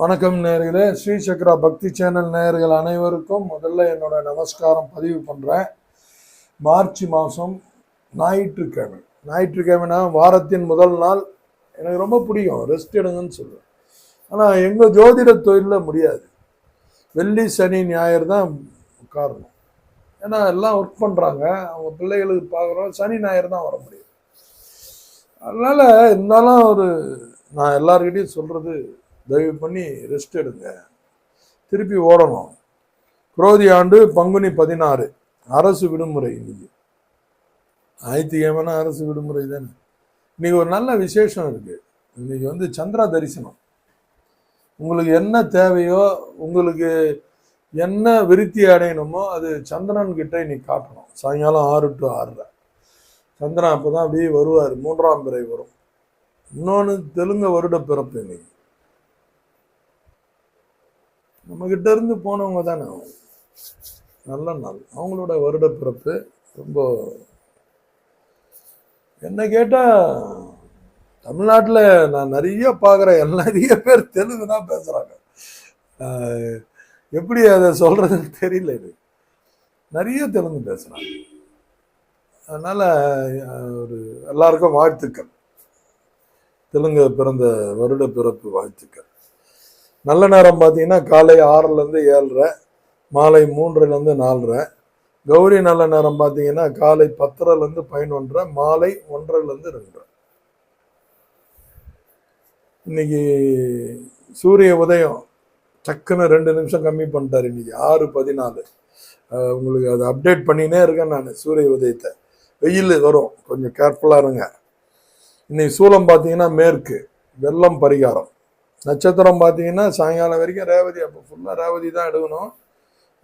வணக்கம் நேர்களே. ஸ்ரீ சக்ரா பக்தி சேனல் நேயர்கள் அனைவருக்கும் முதல்ல என்னோட நமஸ்காரம் பதிவு பண்ணுறேன் மார்ச் மாதம் ஞாயிற்றுக்கிழமை. ஞாயிற்றுக்கிழமைனா வாரத்தின் முதல் நாள். எனக்கு ரொம்ப பிடிக்கும். ரெஸ்ட் எடுங்கன்னு சொல்லுவேன். ஆனால் எங்கள் ஜோதிட தொழிலில் முடியாது. வெள்ளி சனி ஞாயிறு தான் காரணம். ஏன்னா எல்லாம் ஒர்க் பண்ணுறாங்க அவங்க பிள்ளைகளுக்கு பார்க்குறோம். சனி ஞாயிறு தான் வர முடியும். அதனால் இருந்தாலும் ஒரு நான் எல்லார்கிட்டையும் சொல்கிறது தயவு பண்ணி ரெஸ்ட் எடுங்க. திருப்பி ஓடணும். குரோதி ஆண்டு பங்குனி பதினாறு. அரசு விடுமுறை இன்னைக்கு ஞாயிற்றுக்கிழமைனா அரசு விடுமுறை தானே. இன்னைக்கு ஒரு நல்ல விசேஷம் இருக்கு. இன்னைக்கு வந்து சந்திரா தரிசனம். உங்களுக்கு என்ன தேவையோ உங்களுக்கு என்ன விருத்தி அடையணுமோ அது சந்திரன் கிட்ட இன்னைக்கு காட்டணும். சாயங்காலம் ஆறு டு ஆறரை. சந்திரன் அப்போதான் அப்படியே வருவார். மூன்றாம் பிறை வரும். இன்னொன்று தெலுங்கு வருட பிறப்பு இன்னைக்கு. நம்ம இருந்து போனவங்க தானே அவங்க. நல்ல நாள். அவங்களோட வருட பிறப்பு ரொம்ப என்ன கேட்டால் தமிழ்நாட்டில் நான் நிறைய பார்க்குறேன் நிறைய பேர் தெலுங்கு தான் பேசுகிறாங்க எப்படி அதை சொல்கிறதுன்னு தெரியல இது. நிறைய தெலுங்கு பேசுகிறாங்க அதனால் ஒரு எல்லாருக்கும் வாழ்த்துக்கள். தெலுங்கு பிறந்த வருட பிறப்பு வாழ்த்துக்கள். நல்ல நேரம் பார்த்தீங்கன்னா காலை ஆறுலேருந்து ஏழரை மாலை மூன்றுலேருந்து நாலரை. கௌரி நல்ல நேரம் பார்த்தீங்கன்னா காலை பத்தரைலேருந்து பதினொன்றரை மாலை ஒன்றரைலேருந்து ரெண்டரை. இன்னைக்கு சூரிய உதயம் டக்குன்னு ரெண்டு நிமிஷம் கம்மி பண்ணிட்டார் இன்னைக்கு ஆறு பதினாலு. உங்களுக்கு அதை அப்டேட் பண்ணினே இருக்கேன் நான் சூரிய உதயத்தை. வெயில் வரும் கொஞ்சம் கேர்ஃபுல்லாக இருங்க. இன்னைக்கு சூலம் பார்த்தீங்கன்னா மேற்கு வெள்ளம் பரிகாரம். நட்சத்திரம் பார்த்தீங்கன்னா சாயங்காலம் வரைக்கும் ரேவதி அப்போ ஃபுல்லாக ரேவதி தான் எடுக்கணும்.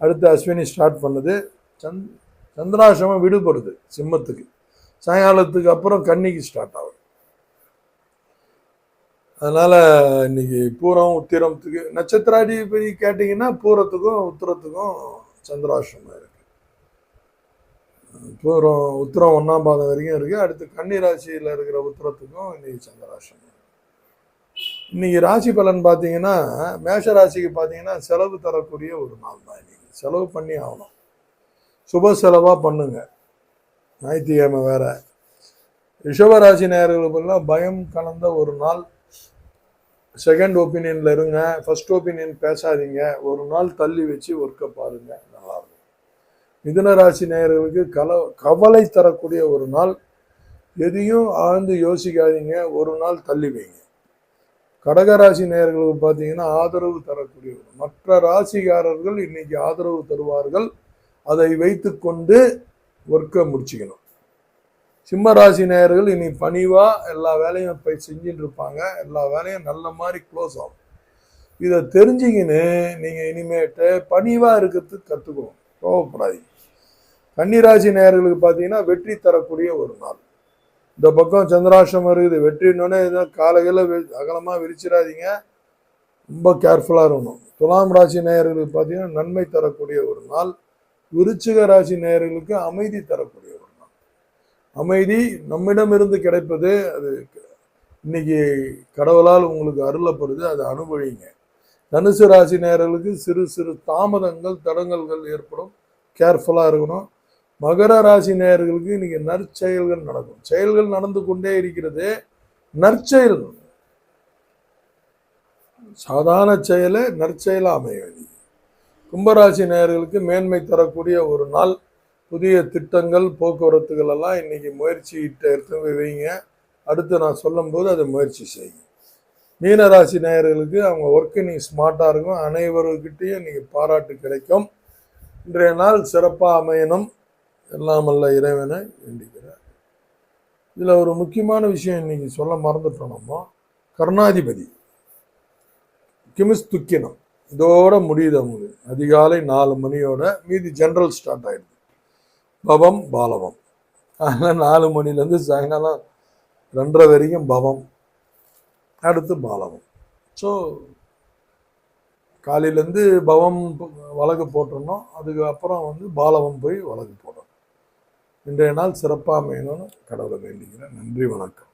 அடுத்து அஸ்வினி ஸ்டார்ட் பண்ணுது. சந்த் சந்திராசிரமம் விடுபடுது சிம்மத்துக்கு. சாயங்காலத்துக்கு அப்புறம் கன்னிக்கு ஸ்டார்ட் ஆகுது. அதனால் இன்னைக்கு பூரம் உத்திரத்துக்கு நட்சத்திராதிபதி கேட்டிங்கன்னா பூரத்துக்கும் உத்திரத்துக்கும் சந்திராசிரமம் இருக்குது பூரம் உத்திரம் ஒன்றாம் பாதம் வரைக்கும் இருக்குது அடுத்து கன்னி ராசியில் இருக்கிற உத்திரத்துக்கும் இன்னைக்கு சந்திராசிரமம் இன்னைக்கு ராசி பலன் பார்த்தீங்கன்னா மேஷ ராசிக்கு பார்த்தீங்கன்னா செலவு தரக்கூடிய ஒரு நாள் தான் இன்னைக்கு. செலவு பண்ணி ஆகணும். சுப செலவாக பண்ணுங்க. ஞாயிற்றுக்கிழமை வேற. ரிஷபராசி நேர்களுக்கெல்லாம் பயம் கலந்த ஒரு நாள். செகண்ட் ஒப்பீனியனில் இருங்க. ஃபர்ஸ்ட் ஒப்பீனியன் பேசாதீங்க. ஒரு நாள் தள்ளி வச்சு ஒர்க்கை பாருங்க. நல்லாயிருக்கும் மிதுன ராசி நேயர்களுக்கு கல கவலை தரக்கூடிய ஒரு நாள். எதையும் ஆழ்ந்து யோசிக்காதீங்க. ஒரு நாள் தள்ளி வைங்க. கடகராசி நேயர்களுக்கு பார்த்தீங்கன்னா ஆதரவு தரக்கூடிய ஒரு மற்ற ராசிக்காரர்கள் இன்னைக்கு ஆதரவு தருவார்கள். அதை வைத்துக்கொண்டு ஒர்க்கை முடிச்சுக்கணும். சிம்ம ராசி நேயர்கள் இனி பணிவாக எல்லா வேலையும் போய் செஞ்சுட்டு இருப்பாங்க. எல்லா வேலையும் நல்ல மாதிரி க்ளோஸ் ஆகும். இதை தெரிஞ்சுக்கின்னு நீங்கள் இனிமேட்டு பணிவாக இருக்கிறதுக்கு கற்றுக்கணும் கோவப்படாதீங்க. கன்னிராசி நேயர்களுக்கு பார்த்தீங்கன்னா வெற்றி தரக்கூடிய ஒரு நாள். இந்த பக்கம் சந்திராஷ்டிரமம் இருக்குது வெற்றினோடனே ஏதோ காலையில் அகலமாக விரிச்சிடாதீங்க. ரொம்ப கேர்ஃபுல்லாக இருக்கணும். துலாம் ராசி நேயர்களுக்கு பார்த்தீங்கன்னா நன்மை தரக்கூடிய ஒரு நாள். விருச்சிக ராசி நேயர்களுக்கு அமைதி தரக்கூடிய ஒரு நாள். அமைதி நம்மிடமிருந்து கிடைப்பது அது இன்னைக்கு கடவுளால் உங்களுக்கு அருளப்படுது அதை அனுபவிங்க. தனுசு ராசி நேயர்களுக்கு சிறு சிறு தாமதங்கள் தடங்கல்கள் ஏற்படும். கேர்ஃபுல்லாக இருக்கணும். மகர ராசி நேயர்களுக்கு இன்னைக்கு நற்செயல்கள் நடக்கும். செயல்கள் நடந்து கொண்டே இருக்கிறது. நற்செயல் சாதாரண செயலை நற்செயலாக அமையும் கும்பராசி நேயர்களுக்கு மேன்மை தரக்கூடிய ஒரு நாள். புதிய திட்டங்கள் போக்குவரத்துகள் எல்லாம் இன்னைக்கு முயற்சியிட்ட எடுத்து வைங்க. அடுத்து நான் சொல்லும்போது அதை முயற்சி செய்யுங்க. மீனராசி நேயர்களுக்கு அவங்க ஒர்க்கு நீ ஸ்மார்ட்டாக இருக்கும். அனைவர்கிட்டையும் இன்றைக்கி பாராட்டு கிடைக்கும். இன்றைய நாள் சிறப்பாக அமையணும். எல்லாம் வல்ல இறைவனை வேண்டிக்கிறேன் இதில் ஒரு முக்கியமான விஷயம் இன்னைக்கு சொல்ல மறந்துட்டோம் நம்ம கருணாதிபதி. கிமிஸ் துக்கினம். இதோட முடியுது அவங்களுக்கு. அதிகாலை நாலு மணியோட மீதி ஜென்ரல் ஸ்டார்ட் ஆயிடுது. பவம் பாலவம். அதனால் நாலு மணிலேருந்து சாயங்காலம் ரெண்டரை வரைக்கும் பவம். அடுத்து பாலவம். ஸோ காலையிலேருந்து பவம் வழக்கு போட்டுருந்தோம் அதுக்கப்புறம் வந்து பாலவம் போய் வழக்கு போடணும். இன்றைய நாள் சிறப்பாக அமையணும்னு கடவுளை வேண்டிக்கிறேன். நன்றி வணக்கம்.